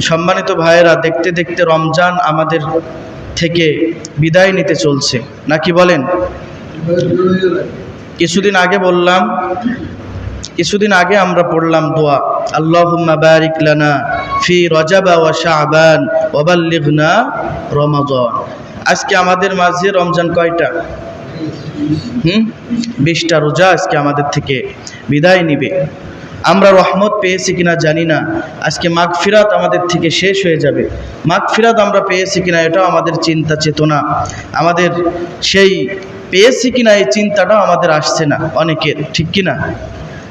সম্মানিত ভাইয়েরা, দেখতে দেখতে রমজান আমাদের থেকে বিদায় নিতে চলছে। নাকি বলেন? কিছুদিন আগে বললাম, কিছুদিন আগে আমরা পড়লাম দোয়া, আল্লাহুম্মা বারিক লানা ফি রজাবা ওয়া শাবান ওয়া বাল্লিগনা রমাদান। আজকে আমাদের মাঝে রমজান কয়টা? হুম? বিশটা রোজা আজকে আমাদের থেকে বিদায় নিবে। আমরা রহমত পেয়েছি কিনা জানি না। আজকে মাঘ ফিরাত আমাদের থেকে শেষ হয়ে যাবে। মাঘ ফিরাত আমরা পেয়েছি কিনা এটাও আমাদের চিন্তা চেতনা। আমাদের সেই পেয়েছি কিনা এই চিন্তাটাও আমাদের আসছে না অনেকের, ঠিক কিনা?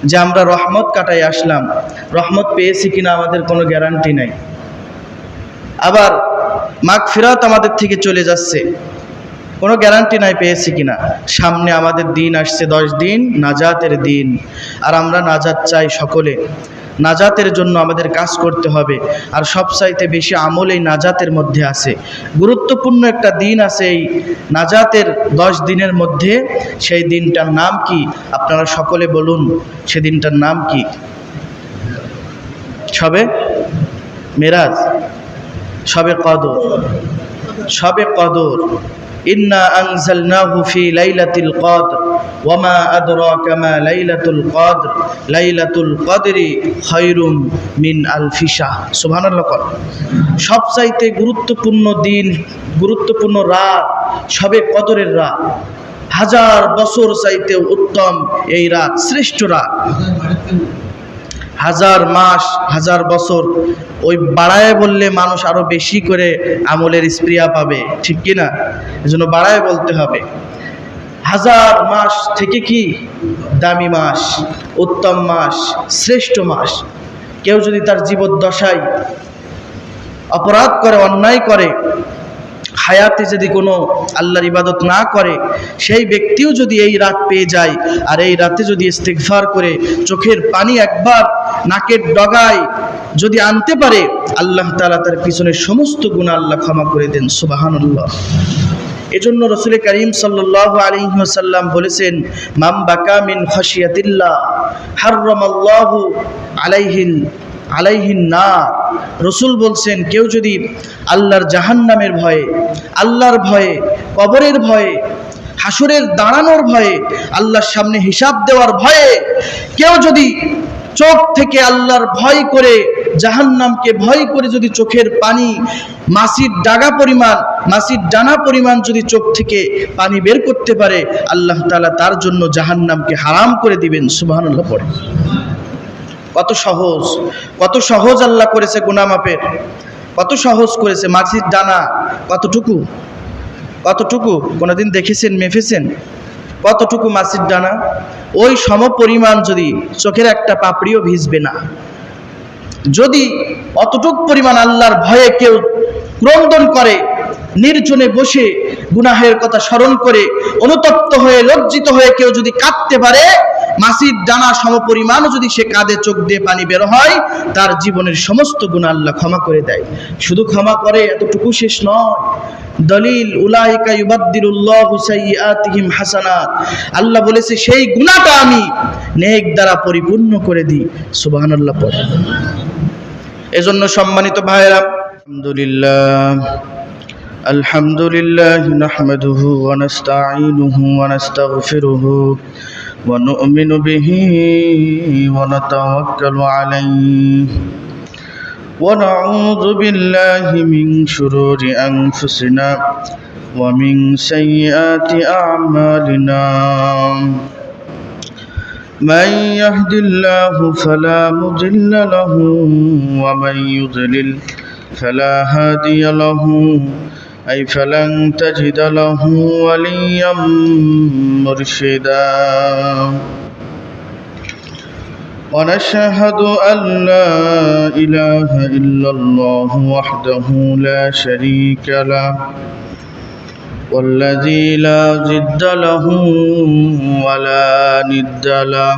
যে আমরা রহমত কাটাই আসলাম। রহমত পেয়েছি কিনা আমাদের কোনো গ্যারান্টি নাই। আবার মাঘ ফিরাত আমাদের থেকে চলে যাচ্ছে। কোনো গ্যারান্টি নাই পেয়েছি কিনা। সামনে আমাদের দিন আসছে দশ দিন, নাজাতের দিন। আর আমরা নাজাত চাই সকলে। নাজাতের জন্য আমাদের কাজ করতে হবে। আর সবচাইতে বেশি আমল এই নাজাতের মধ্যে আছে। গুরুত্বপূর্ণ একটা দিন আছে এই নাজাতের দশ দিনের মধ্যে। সেই দিনটার নাম কি? আপনারা সকলে বলুন, সে দিনটার নাম কি? সবে মেরাজ, সবে কদর সবে কদর। লাইলাতিল লাইলাতুল মিন সবচাইতে গুরুত্বপূর্ণ দিন, গুরুত্বপূর্ণ রাত সবে কদরের রাত। হাজার বছর চাইতে উত্তম এই রাত, শ্রেষ্ঠ রাত। হাজার মাস, হাজার বছর ওই বাড়ায় বললে মানুষ আরও বেশি করে আমলের স্প্রিয়া পাবে, ঠিক কি না এজন্য বাড়ায় বলতে হবে। হাজার মাস থেকে কি দামি মাস, উত্তম মাস, শ্রেষ্ঠ মাস? কেউ যদি তার জীবদ্দশায় অপরাধ করে, অন্যায় করে, হায়াতে যদি কোনো আল্লাহর ইবাদত না করে, সেই ব্যক্তিও যদি এই রাত পেয়ে যায়, আর এই রাতে যদি ইস্তেগফার করে, চোখের পানি একবার নাকের ডগায় যদি আনতে পারে, আল্লাহ তাআলা তার পিছনের সমস্ত গুণ আল্লাহ ক্ষমা করে দেন, সুবাহানুল্লাহ। এজন্য রসুল করিম সাল্লাহ বলেছেন মাম বাকা মিন আলাইহিল আলাইহিন না রসুল বলছেন, কেউ যদি আল্লাহর জাহান্নামের ভয়ে, আল্লাহর ভয়ে, কবরের ভয়ে, হাসুরের দাঁড়ানোর ভয়ে, আল্লাহর সামনে হিসাব দেওয়ার ভয়ে, কেউ যদি চোখ থেকে আল্লাহর ভয় করে, জাহান্নামকে ভয় করে যদি চোখের পানি, মাসির ডাগা পরিমাণ, মাসির ডানা পরিমাণ যদি চোখ থেকে পানি বের করতে পারে, আল্লাহ তাআলা তার জন্য জাহান্নামকে হারাম করে দিবেন, সুবহানাল্লাহ পরে কত সহজ কত সহজ আল্লাহ করেছে গুনামাপের, কত সহজ করেছে মাছির ডানা, কতটুকু কতটুকু, কোনোদিন দেখেছেন, মেফেছেন? কতটুকু মাছির ডানা? ওই সম পরিমাণ যদি চোখের একটা পাপড়িও ভিজবে না। যদি অতটুক পরিমাণ আল্লাহর ভয়ে কেউ ক্রন্দন করে, নির্জনে বসে গুনাহের কথা স্মরণ করে, অনুতপ্ত হয়ে লজ্জিত হয়ে কেউ যদি কাঁদতে পারে মাসির ডানা সমপরিমাণও যদি সে কাঁধে চোখ দিয়ে পানি বের হয়, তার জীবনের সমস্ত গুণ আল্লাহ ক্ষমা করে দেয়। শুধু ক্ষমা করে এতটুকু শেষ নয়। দলিল, উলাইকা ইউবাদ্দিরুল্লাহু সাইয়াতিহিম হাসানাত। আল্লাহ বলেছে, সেই গুনাহটা আমি নেক দ্বারা পরিপূর্ণ করে দিই। সুবহানাল্লাহ পড়ে এজন্য সম্মানিত ভাইরা আলহামদুলিল্লাহ। আলহামদুলিল্লাহ নাহমাদুহু ওয়া নাস্তাঈনুহু ওয়া নাস্তাগফিরুহু। ونؤمن به ونتوكل عليه ونعوذ بالله من شرور أنفسنا ومن سيئات أعمالنا من يهد الله فلا مضل له ومن يضلل فلا هادي له أي فلن تجد له وليا مرشدا ونشهد أن لا إله إلا الله وحده لا شريك له والذي لا ضد له ولا ند له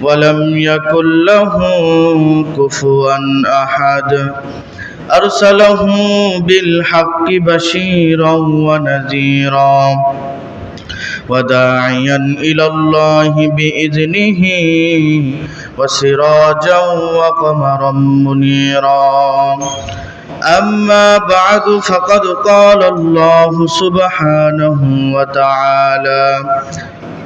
ولم يكن له كفوا أحد أرسله بالحق بشيرا ونذيرا وداعيا إلى الله بإذنه وسراجا وقمرا منيرا أما بعد فقد قال الله سبحانه وتعالى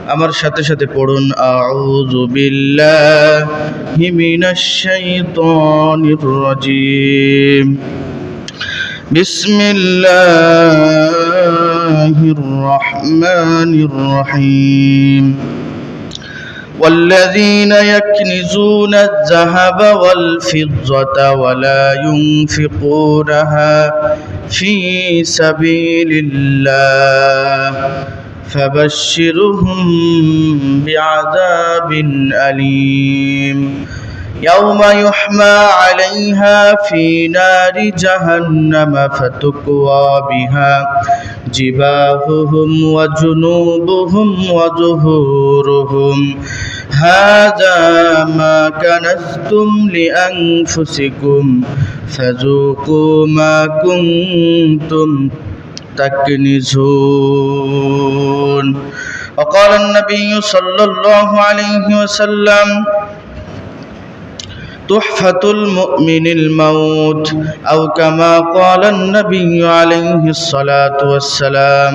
আমার সাথে সাথে পড়ুন আউযু বিল্লাহি মিনাশ শাইতানির রাজিম বিসমিল্লাহির রহমানির রহিম والذين يكنزون الذهب والفضة ولا ينفقونها في سبيل الله فبشرهم بعذاب أليم يوم يحمى عليها في نار جهنم فتكوى بها جباههم وجنوبهم وظهورهم هذا ما كنزتم لأنفسكم فذوقوا ما كنتم تكنزون وقال النبي صلى الله عليه وسلم تحفة المؤمن الموت أو كما قال النبي عليه الصلاة والسلام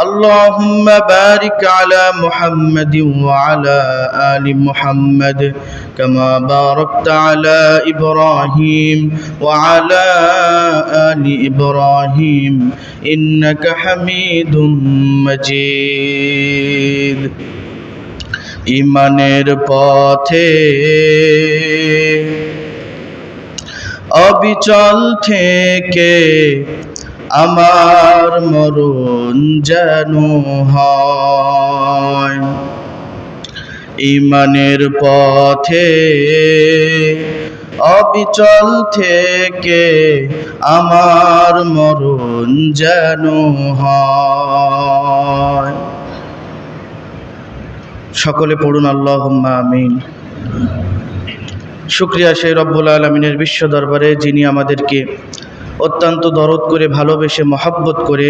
اللهم بارك على محمد وعلى آل محمد كما باركت على إبراهيم وعلى آل إبراهيم إنك حميد مجيد ইমানের পথে অবিচল থেকে আমার মরণ যেন হয়। ইমানের পথে অবিচল থেকে আমার মরণ যেন হয়। সকলে পড়ুন আল্লাহ আমিন। শুক্রিয়া সেই রব্বুল আলমিনের বিশ্ব দরবারে যিনি আমাদেরকে অত্যন্ত দরদ করে ভালোবেসে মহাব্বত করে